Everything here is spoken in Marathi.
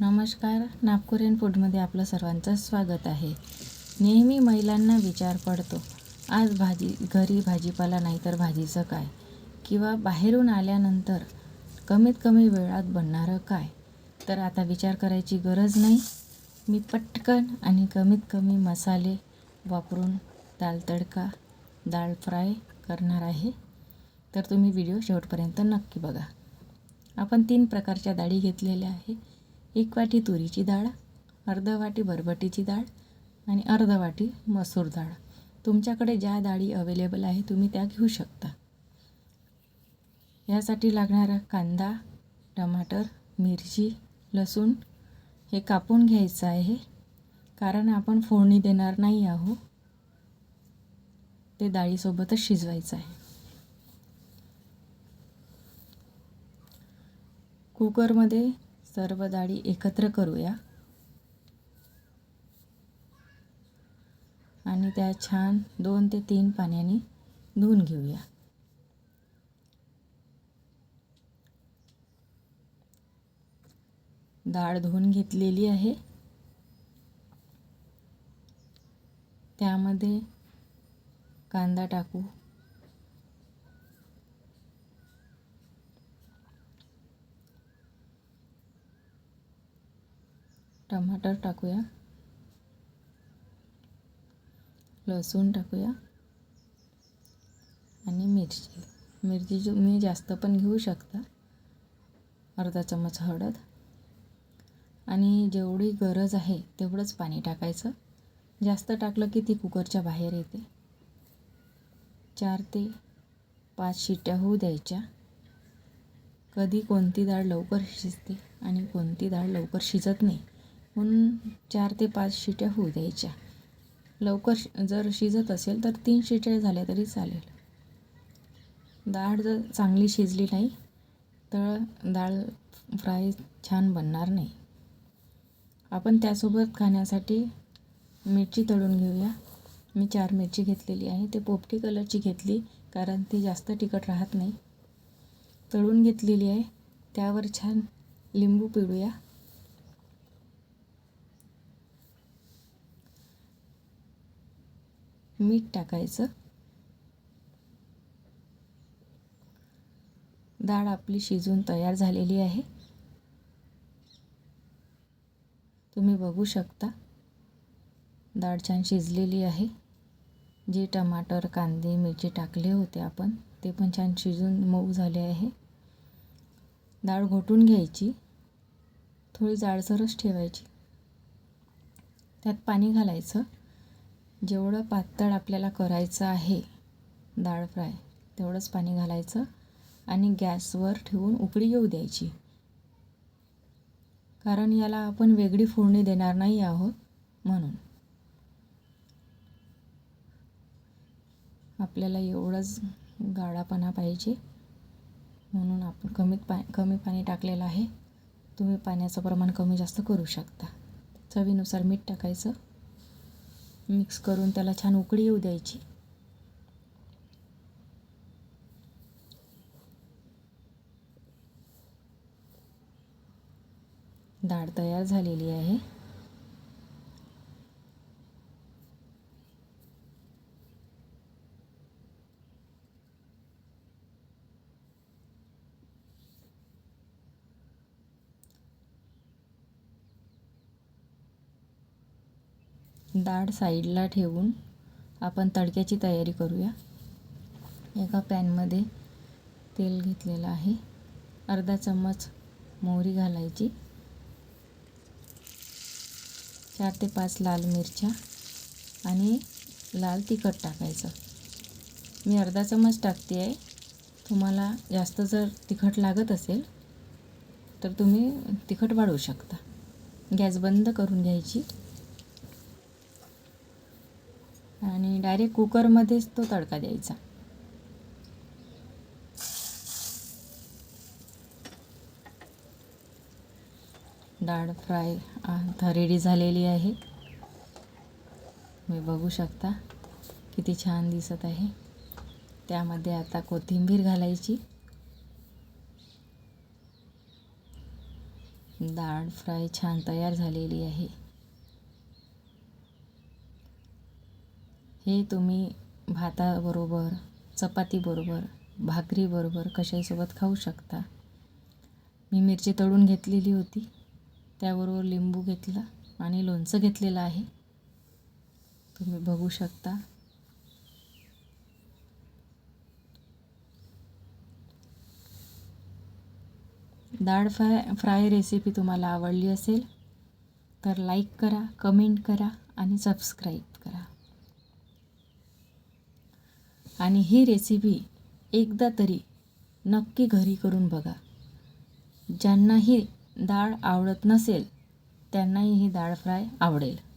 नमस्कार. नागपुरियन फूडमध्ये आपलं सर्वांचं स्वागत आहे. नेहमी महिलांना विचार पडतो आज भाजी घरी भाजीपाला नाही तर भाजीचं काय? किंवा बाहेरून आल्यानंतर कमीत कमी वेळात बनणारं काय? तर आता विचार करायची गरज नाही. मी पटकन आणि कमीत कमी मसाले वापरून दाल तडका दाळ फ्राय करणार आहे. तर तुम्ही व्हिडिओ शेवटपर्यंत नक्की बघा. आपण तीन प्रकारच्या डाळी घेतलेल्या आहे. एक वाटी तुरीची डाळ अर्ध वाटी बरबटीची डाळ आणि अर्ध वाटी मसूर डाळ. तुमच्याकडे ज्या डाळी अवेलेबल आहे तुम्ही त्या घेऊ शकता. यासाठी लागणारा कांदा टमाटर मिरची लसूण हे कापून घ्यायचं आहे. कारण आपण फोडणी देणार नाही आहो. ते डाळीसोबतच शिजवायचं आहे. कुकरमध्ये सर्व डाळी एकत्र करूया. आणि त्या छान दोन ते तीन पाण्याने धुवून घेऊया. डाळ धुवून घेतलेली आहे. त्यामध्ये कांदा टाकू. टमाटर टाकूया. लसूण टाकूया. आणि मिरची. मिरची तुम्ही जास्त पण घेऊ शकता. अर्धा चमच हळद. आणि जेवढी गरज आहे तेवढंच पाणी टाकायचं. जास्त टाकलं की ती कुकरच्या बाहेर येते. चार ते पाच शिट्ट्या होऊ द्यायच्या. कधी कोणती डाळ लवकर शिजते आणि कोणती डाळ लवकर शिजत नाही. म्हणून चार ते पाच शिट्या होऊ द्यायच्या. लवकर जर शिजत असेल तर तीन शिट्या झाल्या तरी चालेल. डाळ जर चांगली शिजली नाही तर डाळ फ्राय छान बनणार नाही. आपण त्यासोबत खाण्यासाठी मिरची तळून घेऊया. मी चार मिरची घेतलेली आहे. ते पोपटी कलरची घेतली कारण ती जास्त तिखट राहत नाही. तळून घेतलेली आहे. त्यावर छान लिंबू पिळूया. मीठ टाकायचं. डाळ आपली शिजून तयार झालेली आहे. तुम्ही बघू शकता डाळ छान शिजलेली आहे. जे टमाटर कांदे मिरची टाकले होते आपण ते पण छान शिजून मऊ झाले आहे. डाळ घोटून घ्यायची. थोडी जाडसरच ठेवायची. त्यात पाणी घालायचं. जेवढं पातळ आपल्याला करायचं आहे डाळ फ्राय तेवढंच पाणी घालायचं आणि गॅसवर ठेवून उकळी येऊ द्यायची. कारण याला आपण वेगळी फोडणी देणार नाही आहोत म्हणून. आपल्याला एवढंच गाढापणा पाहिजे म्हणून आपण कमीत पा कमी पाणी टाकलेलं आहे. तुम्ही पाण्याचं प्रमाण कमी जास्त करू शकता. चवीनुसार मीठ टाकायचं. मिक्स करून त्याला छान उकळी येऊ द्यायची. डाळ तयार झालेली आहे. डाळ साईडला ठेवून आपण तडक्याची तयारी करूया. एका पॅनमध्ये तेल घेतलेलं आहे. अर्धा चम्मच मोहरी घालायची. चार ते पाच लाल मिरच्या आणि लाल तिखट टाकायचं. मी अर्धा चम्मच टाकते आहे तुम्हाला जास्त जर तिखट लागत असेल तर तुम्ही तिखट वाढवू शकता. गॅस बंद करून घ्यायची. आणि डायरेक्ट कुकरमध्येच तो तडका द्यायचा. डाळ फ्राय आता रेडी झालेली आहे. मी बघू शकता किती छान दिसत आहे. त्यामध्ये आता कोथिंबीर घालायची. डाळ फ्राय छान तयार झालेली आहे. हे तुम्ही भाताबरोबर चपातीबरोबर भाकरीबरोबर कशाहीसोबत खाऊ शकता? मी मिरची तळून घेतलेली होती. त्याबरोबर लिंबू घेतला आणि लोणचं घेतलेलं आहे. तुम्ही बघू शकता. डाळ फ्राय फ्राय रेसिपी तुम्हाला आवडली असेल तर लाईक करा कमेंट करा आणि सबस्क्राईब करा आणि ही रेसिपी एकदा तरी नक्की घरी करून बघा. ज्यांनाही डाळ आवडत नसेल त्यांनाही ही डाळ फ्राय आवडेल.